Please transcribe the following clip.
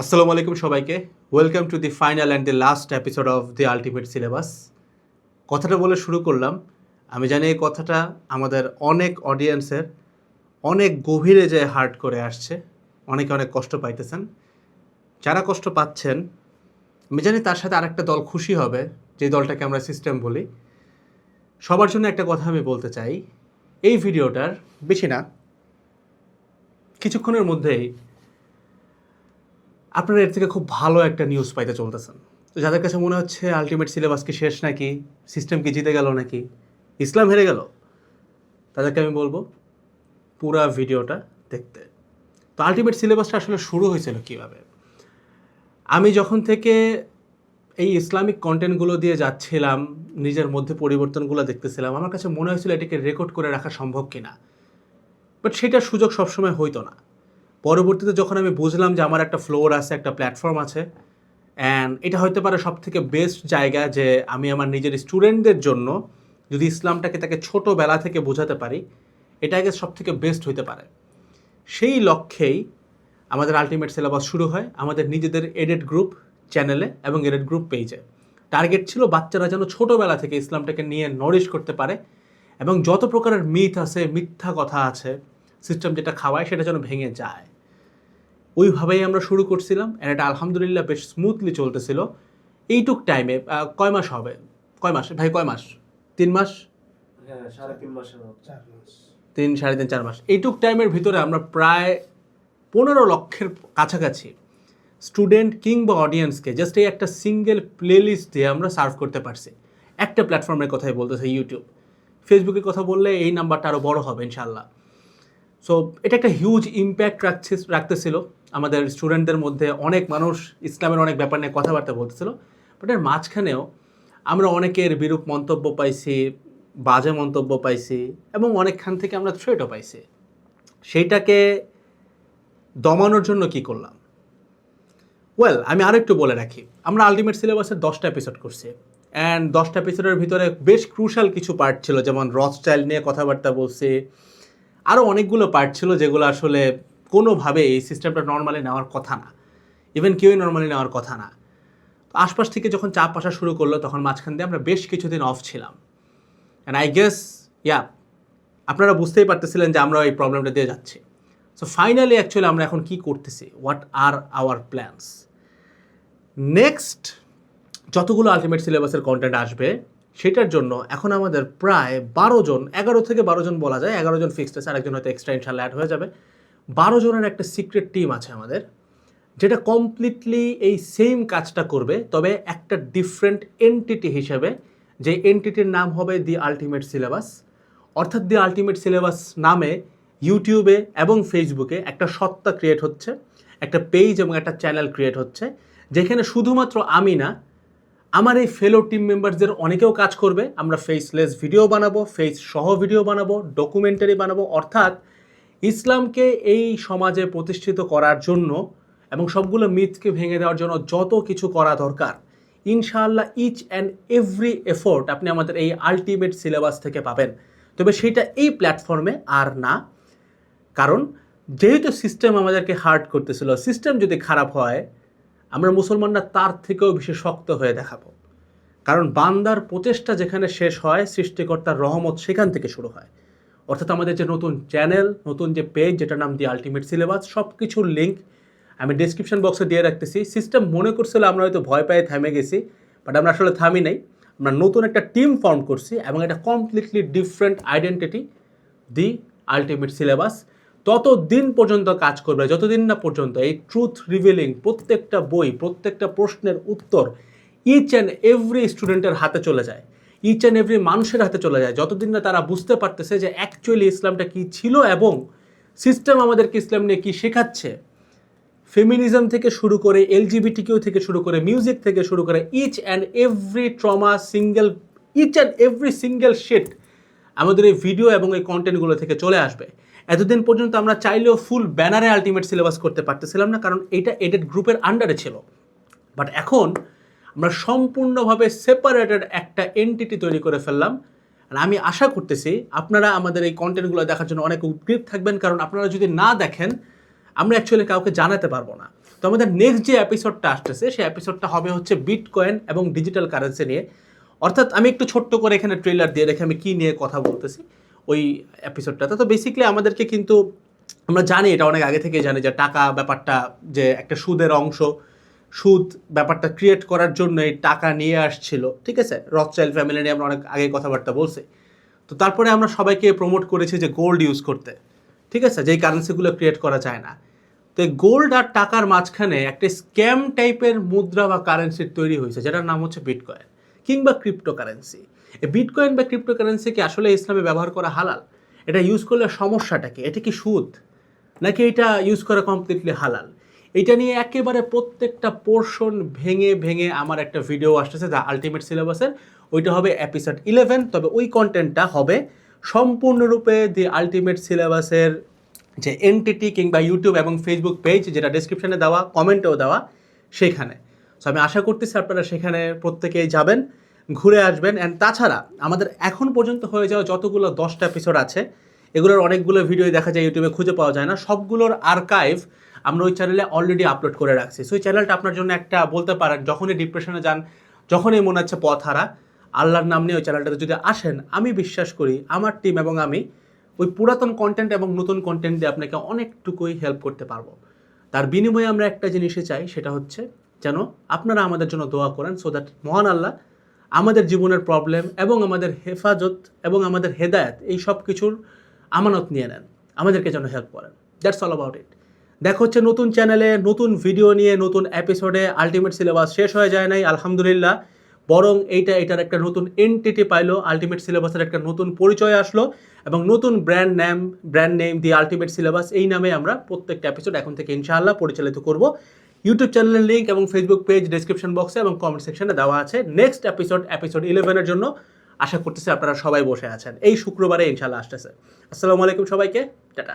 আসসালামু আলাইকুম সবাইকে। Welcome to the final and the last episode of the ultimate syllabus কথাটা বলে শুরু করলাম। আমি জানি এই কথাটা আমাদের অনেক অডিয়েন্সের অনেক গভীরে যে হার্ট করে আসছে। অনেকে অনেক কষ্ট পাইতেছেন। যারা কষ্ট পাচ্ছেন, আমি জানি তার সাথে আরেকটা দল খুশি হবে, যে দলটাকে আমরা সিস্টেম বলি। সবার জন্য একটা কথা আমি বলতে চাই। এই ভিডিওটার, বেশি না, কিছুক্ষণের মধ্যেই আপনারা এর থেকে খুব ভালো একটা নিউজ পাইতে চলতেছেন। তো যাদের কাছে মনে হচ্ছে আলটিমেট সিলেবাস কি শেষ নাকি সিস্টেম কি জিতে গেল নাকি, ইসলাম হেরে গেল, তাদেরকে আমি বলব পুরা ভিডিওটা দেখতে। তো আলটিমেট সিলেবাসটা আসলে শুরু হয়েছিল কীভাবে? আমি যখন থেকে এই ইসলামিক কন্টেন্টগুলো দিয়ে যাচ্ছিলাম, নিজের মধ্যে পরিবর্তনগুলো দেখতেছিলাম, আমার কাছে মনে হয়েছিল এটাকে রেকর্ড করে রাখা সম্ভব কিনা। বাট সেটার সুযোগ সবসময় হইতো না। পরবর্তীতে যখন আমি বুঝলাম যে আমার একটা ফ্লোর আছে, একটা প্ল্যাটফর্ম আছে অ্যান্ড এটা হতে পারে সব থেকে বেস্ট জায়গা যে আমি আমার নিজের স্টুডেন্টদের জন্য যদি ইসলামটাকে তাকে ছোটোবেলা থেকে বোঝাতে পারি, এটা আগে সব থেকে বেস্ট হইতে পারে। সেই লক্ষ্যেই আমাদের আলটিমেট সিলেবাস শুরু হয় আমাদের নিজেদের এডেড গ্রুপ চ্যানেলে এবং এডেড গ্রুপ পেজে টার্গেট ছিল বাচ্চারা যেন ছোটোবেলা থেকে ইসলামটাকে নিয়ে নরিশ করতে পারে এবং যত প্রকারের মিথ আছে, মিথ্যা কথা আছে সিস্টেম যেটা খাওয়ায় সেটা যেন ভেঙে যায়। ওইভাবেই আমরা শুরু করছিলাম আর এটা আলহামদুলিল্লাহ বেশ স্মুথলি চলতেছিল। এইটুক টাইমে কয় মাস হবে? কয় মাস? ভাই কয় মাস? তিন মাস? হ্যাঁ তিন মাসের চার মাস। তিন সাড়ে তিন চার মাস। এইটুক টাইমের ভিতরে আমরা প্রায় পনেরো লক্ষের কাছাকাছি স্টুডেন্ট কিংবা অডিয়েন্সকে জাস্ট এই একটা সিঙ্গেল প্লেলিস্ট দিয়ে আমরা সার্ভ করতে পারছি। একটা প্ল্যাটফর্মের কথাই বলতেছে ইউটিউব ফেসবুকের কথা বললে এই নাম্বারটা আরও বড় হবে ইনশাল্লাহ সো এটা একটা হিউজ ইম্প্যাক্ট রাখছে রাখতেছিল। আমাদের স্টুডেন্টদের মধ্যে অনেক মানুষ ইসলামের অনেক ব্যাপার নিয়ে কথাবার্তা বলতেছিল বাট এর মাঝখানেও আমরা অনেকের বিরূপ মন্তব্য পাইছি, বাজে মন্তব্য পাইছি এবং অনেকখান থেকে আমরা থ্রেটও পাইছি। সেইটাকে দমানোর জন্য কি করলাম? ওয়েল আমি আরেকটু বলে রাখি, আমরা আলটিমেট সিলেবাসের দশটা এপিসোড করছি অ্যান্ড দশটা এপিসোডের ভিতরে বেশ ক্রুশাল কিছু পার্ট ছিল, যেমন রথ স্টাইল নিয়ে কথাবার্তা বলছি আরও অনেকগুলো পার্ট ছিল যেগুলো আসলে কোনোভাবে এই সিস্টেমটা নর্মালি নেওয়ার কথা না। ইভেন কেউই নর্মালি নেওয়ার কথা না। তো আশপাশ থেকে যখন চাপ আসা শুরু করল, তখন মাঝখান দিয়ে আমরা বেশ কিছুদিন অফ ছিলাম। অ্যান্ড আই গেস ইয়া আপনারা বুঝতেই পারতেছিলেন যে আমরা এই প্রবলেমটা দিয়ে যাচ্ছি। সো ফাইনালি অ্যাকচুয়ালি আমরা এখন কি করতেছি? What are our plans next যতগুলো আলটিমেট সিলেবাসের কন্টেন্ট আসবে, সেটার জন্য এখন আমাদের প্রায় বারো জন, এগারো থেকে বারো জন বলা যায়, এগারো জন ফিক্সড আছে, আরেকজন হয়তো এক্সট্রা ইনশাল্লাহ অ্যাড হয়ে যাবে। বারো জনের একটা সিক্রেট টিম আছে আমাদের, যেটা কমপ্লিটলি এই সেম কাজটা করবে, তবে একটা ডিফারেন্ট এনটিটি হিসেবে, যে এনটিটির নাম হবে দি আলটিমেট সিলেবাস অর্থাৎ দি আলটিমেট সিলেবাস নামে ইউটিউবে এবং ফেসবুকে একটা সত্তা ক্রিয়েট হচ্ছে, একটা পেজ এবং একটা চ্যানেল ক্রিয়েট হচ্ছে, যেখানে শুধুমাত্র আমি না, আমার এই ফেলো টিম মেম্বারদের অনেকেও কাজ করবে। আমরা ফেসলেস ভিডিও বানাবো ফেস সহ ভিডিও বানাবো ডকুমেন্টারি বানাবো, অর্থাৎ ইসলামকে এই সমাজে প্রতিষ্ঠিত করার জন্য এবং সবগুলো মিথকে ভেঙে দেওয়ার জন্য যত কিছু করা দরকার, ইনশাআল্লাহ ইচ অ্যান্ড এভরি এফোর্ট আপনি আমাদের এই আলটিমেট সিলেবাস থেকে পাবেন। তবে সেটা এই প্ল্যাটফর্মে আর না। কারণ যেহেতু সিস্টেম আমাদেরকে হার্ড করতেছিল সিস্টেম যদি খারাপ হয়, আমরা মুসলমানরা তার থেকেও বেশি শক্ত হয়ে দেখাবো। কারণ বান্দার প্রচেষ্টা যেখানে শেষ হয়, সৃষ্টিকর্তার রহমত সেখান থেকে শুরু হয়। অর্থাৎ আমাদের যে নতুন চ্যানেল নতুন যে পেজ যেটার নাম দিয়ে আলটিমেট সিলেবাস সব কিছুর লিঙ্ক আমি ডিসক্রিপশন বক্সে দিয়ে রাখতেছি। সিস্টেম মনে করছিল আমরা হয়তো ভয় পেয়ে থামে গেছি বাট আমরা আসলে থামি নাই। আমরা নতুন একটা টিম ফর্ম করছি এবং এটা completely different identity the ultimate syllabus তত দিন পর্যন্ত কাজ করবে যতদিন না পর্যন্ত এই ট্রুথ রিভিলিং প্রত্যেকটা বই, প্রত্যেকটা প্রশ্নের উত্তর ইচ অ্যান্ড এভরি স্টুডেন্টের হাতে চলে যায়। ইচ অ্যান্ড এভরি মানুষের হাতে চলে যায়। যতদিন না তারা বুঝতে পারতেছে যে অ্যাকচুয়ালি ইসলামটা কী ছিল এবং সিস্টেম আমাদেরকে ইসলাম নিয়ে কী শেখাচ্ছে। ফেমিনিজম থেকে শুরু করে এলজিবিটি কিউ থেকে শুরু করে মিউজিক থেকে শুরু করে each and every trauma single each and every single set আমাদের এই ভিডিও এবং এই কন্টেন্টগুলো থেকে চলে আসবে। এতদিন পর্যন্ত আমরা চাইলেও ফুল ব্যানারে আলটিমেট সিলেবাস করতে পারতেছিলাম না, কারণ এটা এডেড গ্রুপের আন্ডারে ছিল। বাট এখন আমরা সম্পূর্ণভাবে সেপারেটেড একটা এন্টিটি তৈরি করে ফেললাম। আর আমি আশা করতেছি আপনারা আমাদের এই কন্টেন্টগুলো দেখার জন্য অনেক উদ্গ্রীব থাকবেন, কারণ আপনারা যদি না দেখেন, আমরা অ্যাকচুয়ালি কাউকে জানাতে পারব না। তো আমাদের নেক্সট যে এপিসোডটা আসতেছে, সেই এপিসোডটা হবে হচ্ছে বিটকয়েন এবং ডিজিটাল কারেন্সি নিয়ে। অর্থাৎ আমি একটু ছোট্ট করে এখানে ট্রেলার দিয়ে রেখে আমি কী নিয়ে কথা বলতেছি ওই এপিসোডটাতে তো বেসিক্যালি আমাদেরকে কিন্তু, আমরা জানি, এটা অনেক আগে থেকে জানি যে টাকা ব্যাপারটা যে একটা সুদের অংশ সুদ ব্যাপারটা ক্রিয়েট করার জন্য এই টাকা নিয়ে আসছিল, ঠিক আছে? রথচাইল্ড ফ্যামিলি নিয়ে আমরা অনেক আগে কথাবার্তা বলছি। তো তারপরে আমরা সবাইকে প্রমোট করেছি যে গোল্ড ইউজ করতে, ঠিক আছে? যেই কারেন্সিগুলো ক্রিয়েট করা যায় না। তো এই গোল্ড আর টাকার মাঝখানে একটা স্ক্যাম টাইপের মুদ্রা বা কারেন্সির তৈরি হয়েছে, যেটার নাম হচ্ছে বিটকয়েন কিংবা ক্রিপ্টো কারেন্সি এই বিটকয়েন বা ক্রিপ্টো কারেন্সিকে আসলে ইসলামে ব্যবহার করা হালাল? এটা ইউজ করলে সমস্যাটা কি? এটা কি সুদ? নাকি এটা ইউজ করা কমপ্লিটলি হালাল? এটা নিয়ে একেবারে প্রত্যেকটা পোর্শন ভেঙে ভেঙে আমার একটা ভিডিও আসতেছে যা আলটিমেট সিলেবাসের ওইটা হবে এপিসোড ইলেভেন তবে ওই কন্টেন্টটা হবে সম্পূর্ণরূপে দি আলটিমেট সিলেবাসের যে এনটিটি কিংবা ইউটিউব এবং ফেসবুক পেজ যেটা ডেসক্রিপশনে দেওয়া কমেন্টেও দেওয়া, সেখানে। সো আমি আশা করতেছি আপনারা সেখানে প্রত্যেকেই যাবেন, ঘুরে আসবেন। অ্যান্ড তাছাড়া আমাদের এখন পর্যন্ত হয়ে যাওয়া যতগুলো দশটা এপিসোড আছে, এগুলোর অনেকগুলো ভিডিও দেখা যায় ইউটিউবে খুঁজে পাওয়া যায় না। সবগুলোর আর্কাইভ আমরা ওই চ্যানেলে অলরেডি আপলোড করে রাখছি। সো ওই চ্যানেলটা আপনার জন্য একটা বলতে পারেন, যখনই ডিপ্রেশনে যান, যখনই মনে হচ্ছে পথ হারা, আল্লাহর নাম নিয়ে ওই চ্যানেলটাতে যদি আসেন, আমি বিশ্বাস করি আমার টিম এবং আমি ওই পুরাতন কন্টেন্ট এবং নতুন কন্টেন্ট দিয়ে আপনাকে অনেকটুকুই হেল্প করতে পারব। তার বিনিময়ে আমরা একটা জিনিসে চাই, সেটা হচ্ছে যেন আপনারা আমাদের জন্য দোয়া করেন সো দ্যাট মহান আল্লাহ আমাদের জীবনের প্রবলেম এবং আমাদের হেফাজত এবং আমাদের হেদায়েত, এই সব কিছুর আমানত নিয়ে নেন, আমাদেরকে যেন হেল্প করেন। দ্যাটস অল অ্যাবাউট ইট দেখা হচ্ছে নতুন চ্যানেলে, নতুন ভিডিও নিয়ে, নতুন এপিসোডে আলটিমেট সিলেবাস শেষ হয়ে যায় নাই, আলহামদুলিল্লাহ। বরং এইটা, এটার একটা নতুন এনটিটি পাইলো আলটিমেট সিলেবাসের একটা নতুন পরিচয় আসলো এবং নতুন brand name brand name the ultimate syllabus এই নামে আমরা প্রত্যেকটা এপিসোড এখন থেকে ইনশাআল্লাহ পরিচালিত করব। ইউটিউব চ্যানেলের লিঙ্ক এবং ফেসবুক পেজ ডেসক্রিপশন বক্সে এবং কমেন্ট সেকশনে দেওয়া আছে। নেক্সট এপিসোড এপিসোড ইলেভেনের জন্য। আশা করতেছি আপনারা সবাই বসে আছেন। এই শুক্রবারে ইনশাআল্লাহ আসতেছে। আসসালামু আলাইকুম সবাইকে। টাটা।